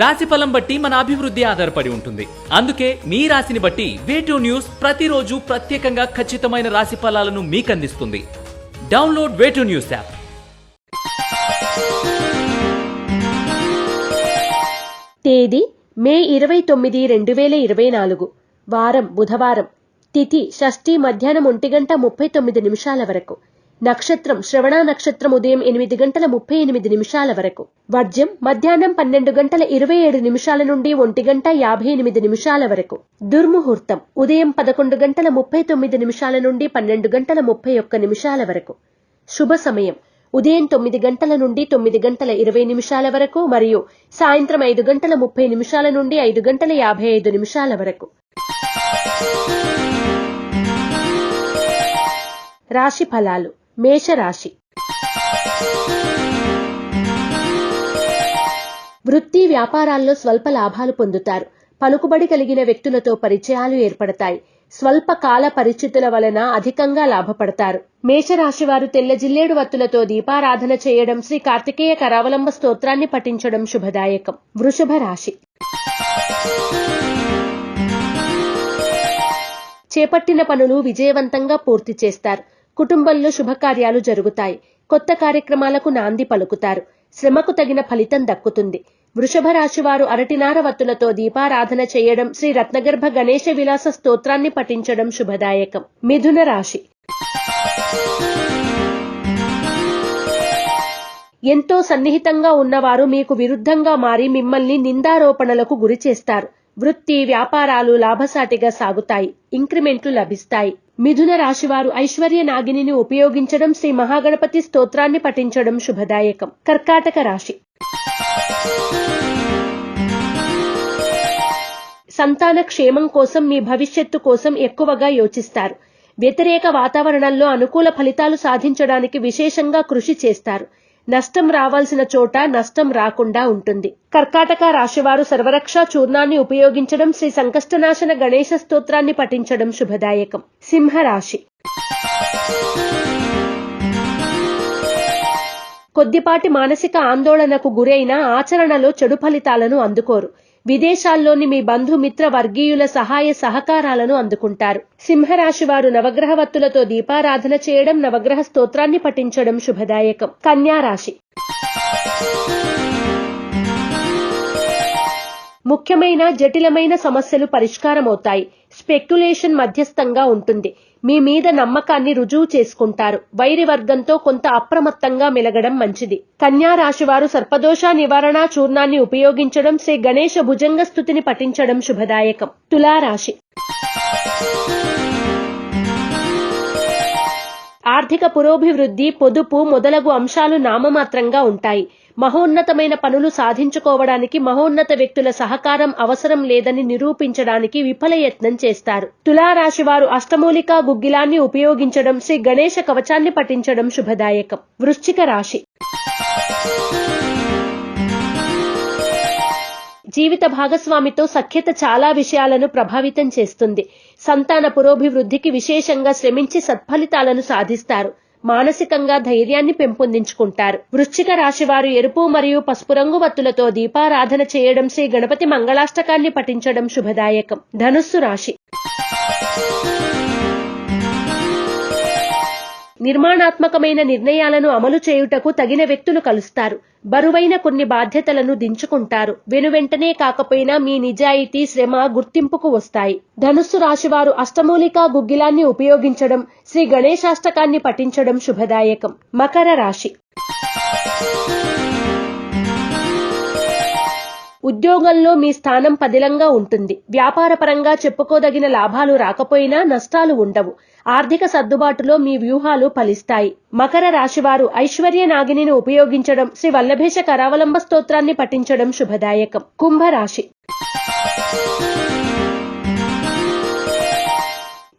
రాశి ఫలం బట్టి మన అభివృద్ధి ఆధారపడి ఉంటుంది. అందుకే మీ రాశిని బట్టి వేటూ న్యూస్ ప్రతిరోజు ప్రత్యేకంగా ఖచ్చితమైన రాశి ఫలాలను మీకు అందిస్తుంది డౌన్లోడ్ వేటూ న్యూస్ యాప్ తేదీ మే ఇరవై తొమ్మిది రెండు వేల ఇరవై నాలుగు. వారం బుధవారం. తిథి షష్ఠి మధ్యాహ్నం ఒంటి గంట ముప్పై తొమ్మిది నిమిషాల వరకు. నక్షత్రం శ్రవణ నక్షత్రం ఉదయం ఎనిమిది గంటల ముప్పై ఎనిమిది నిమిషాల వరకు. వర్జ్యం మధ్యాహ్నం పన్నెండు గంటల ఇరవై ఏడు నిమిషాల నుండి ఒంటి గంట యాభై ఎనిమిది నిమిషాల వరకు. దుర్ముహూర్తం ఉదయం పదకొండు గంటల ముప్పై తొమ్మిది నిమిషాల నుండి పన్నెండు గంటల ముప్పై ఒక్క నిమిషాల వరకు. శుభ సమయం ఉదయం తొమ్మిది గంటల నుండి తొమ్మిది గంటల ఇరవై నిమిషాల వరకు మరియు సాయంత్రం ఐదు గంటల ముప్పై నిమిషాల నుండి ఐదు గంటల యాభై ఐదు నిమిషాల వరకు. రాశి ఫలాలు మేషరాశి. వృత్తి వ్యాపారాల్లో స్వల్ప లాభాలు పొందుతారు. పలుకుబడి కలిగిన వ్యక్తులతో పరిచయాలు ఏర్పడతాయి. స్వల్ప కాల పరిస్థితుల వలన అధికంగా లాభపడతారు. మేషరాశి వారు తెల్ల జిల్లేడు వత్తులతో దీపారాధన చేయడం శ్రీ కార్తికేయ కరావలంబ స్తోత్రాన్ని పఠించడం శుభదాయకం. వృషభ రాశి. చేపట్టిన పనులు విజయవంతంగా పూర్తి చేస్తారు. కుటుంబంలో శుభకార్యాలు జరుగుతాయి. కొత్త కార్యక్రమాలకు నాంది పలుకుతారు. శ్రమకు తగిన ఫలితం దక్కుతుంది. వృషభ రాశి వారు అరటినార వత్తులతో దీపారాధన చేయడం శ్రీ రత్నగర్భ గణేశ విలాస స్తోత్రాన్ని పఠించడం శుభదాయకం. మిథున రాశి. ఎంతో సన్నిహితంగా ఉన్నవారు మీకు విరుద్ధంగా మారి మిమ్మల్ని నిందారోపణలకు గురి చేస్తారు వృత్తి వ్యాపారాలు లాభసాటిగా సాగుతాయి. ఇంక్రిమెంట్లు లభిస్తాయి. మిథున రాశివారు ఐశ్వర్య నాగిని ఉపయోగించడం శ్రీ మహాగణపతి స్తోత్రాన్ని పఠించడం శుభదాయకం. కర్కాటక రాశి. సంతాన క్షేమం కోసం మీ భవిష్యత్తు కోసం ఎక్కువగా యోచిస్తారు. వ్యతిరేక వాతావరణంలో అనుకూల ఫలితాలు సాధించడానికి విశేషంగా కృషి చేస్తారు. నష్టం రావాల్సిన చోట నష్టం రాకుండా ఉంటుంది. కర్కాటక రాశివారు సర్వరక్ష చూర్ణాన్ని ఉపయోగించడం శ్రీ సంకష్టనాశన గణేశ స్తోత్రాన్ని పఠించడం శుభదాయకం. సింహరాశి. కొద్దిపాటి మానసిక ఆందోళనకు గురైన ఆచరణలో చెడు ఫలితాలను అందుకోరు. విదేశాల్లోని మీ బంధుమిత్ర వర్గీయుల సహాయ సహకారాలను అందుకుంటారు. సింహరాశి వారు నవగ్రహ వత్తులతో దీపారాధన చేయడం నవగ్రహ స్తోత్రాన్ని పఠించడం శుభదాయకం. కన్యా ముఖ్యమైన జటిలమైన సమస్యలు పరిష్కారమవుతాయి. స్పెక్యులేషన్ మధ్యస్థంగా ఉంటుంది. మీ మీద నమ్మకాన్ని రుజువు చేసుకుంటారు. వైరి వర్గంతో కొంత అప్రమత్తంగా మెలగడం మంచిది. కన్యా రాశివారు సర్పదోష నివారణ చూర్ణాన్ని ఉపయోగించడం శ్రీ గణేశ భుజంగ స్థుతిని పఠించడం శుభదాయకం. తులారాశి. ఆర్థిక పురోభివృద్ధి పొదుపు మొదలగు అంశాలు నామమాత్రంగా ఉంటాయి. మహోన్నతమైన పనులు సాధించుకోవడానికి మహోన్నత వ్యక్తుల సహకారం అవసరం లేదని నిరూపించడానికి విఫల యత్నం చేస్తారు. తులారాశి వారు అష్టమూలికా గుగ్గిలాన్ని ఉపయోగించడం శ్రీ గణేశ కవచాన్ని పఠించడం శుభదాయకం. వృశ్చిక రాశి. జీవిత భాగస్వామితో సఖ్యత చాలా విషయాలను ప్రభావితం చేస్తుంది. సంతాన పురోభివృద్ధికి విశేషంగా శ్రమించి సత్ఫలితాలను సాధిస్తారు. మానసికంగా ధైర్యాన్ని పెంపొందించుకుంటారు. వృశ్చిక రాశి వారు ఎరుపు మరియు పసుపు రంగు వత్తులతో దీపారాధన చేయడం శ్రీ గణపతి మంగళాష్టకాన్ని పఠించడం శుభదాయకం. ధనుస్సు రాశి. నిర్మాణాత్మకమైన నిర్ణయాలను అమలు చేయుటకు తగిన వ్యక్తులు కలుస్తారు. బరువైన కొన్ని బాధ్యతలను దించుకుంటారు. వెనువెంటనే కాకపోయినా మీ నిజాయితీ శ్రమ గుర్తింపుకు వస్తాయి. ధనుస్సు రాశివారు అష్టమూలికా గుగ్గిలాన్ని ఉపయోగించడం శ్రీ గణేశాష్టకాన్ని పఠించడం శుభదాయకం. మకర రాశి ఉద్యోగంలో మీ స్థానం పదిలంగా ఉంటుంది. వ్యాపారపరంగా చెప్పుకోదగిన లాభాలు రాకపోయినా నష్టాలు ఉండవు. ఆర్థిక సర్దుబాటులో మీ వ్యూహాలు ఫలిస్తాయి. మకర రాశివారు ఐశ్వర్య నాగిని ఉపయోగించడం శ్రీ వల్లభేష కరావలంబ స్తోత్రాన్ని పఠించడం శుభదాయకం. కుంభరాశి.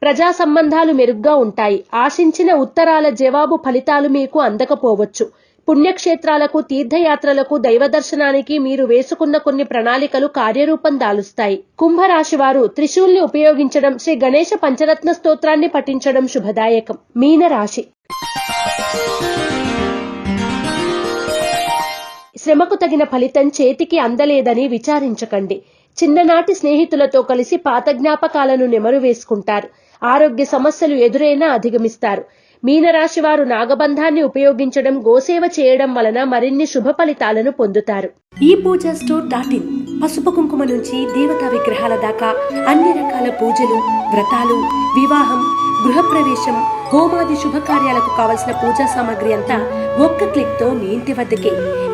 ప్రజా సంబంధాలు మెరుగ్గా ఉంటాయి. ఆశించిన ఉత్తరాల జవాబు ఫలితాలు మీకు అందకపోవచ్చు. పుణ్యక్షేత్రాలకు తీర్థయాత్రలకు దైవ దర్శనానికి మీరు వేసుకున్న కొన్ని ప్రణాళికలు కార్యరూపం దాలుస్తాయి. కుంభరాశి వారు త్రిశూల్ని ఉపయోగించడం శ్రీ గణేశ పంచరత్న స్తోత్రాన్ని పఠించడం శుభదాయకం. మీనరాశి. శ్రమకు తగిన ఫలితం చేతికి అందలేదని విచారించకండి. చిన్ననాటి స్నేహితులతో కలిసి పాత జ్ఞాపకాలను నెమరు వేసుకుంటారు. ఆరోగ్య సమస్యలు ఎదురైనా అధిగమిస్తారు. మీనరాశి వారు నాగబంధాన్ని ఉపయోగించడం గోసేవ చేయడం వలన మరిన్ని శుభ ఫలితాలను పొందుతారు. ఈ పూజ స్టోర్ డాట్ ఇన్ పసుపు కుంకుమ నుంచి దేవతా విగ్రహాల దాకా అన్ని రకాల పూజలు వ్రతాలు వివాహం గృహప్రవేశం హోమాది శుభకార్యాలకు కావలసిన పూజా సామాగ్రి అంతా ఒక్క క్లిక్తో మీ ఇంటి వద్దకే.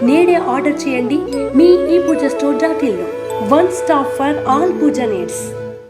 నేడే ఆర్డర్ చేయండి మీ ఈ Pooja store dot ఇన్లో one stop for all puja needs.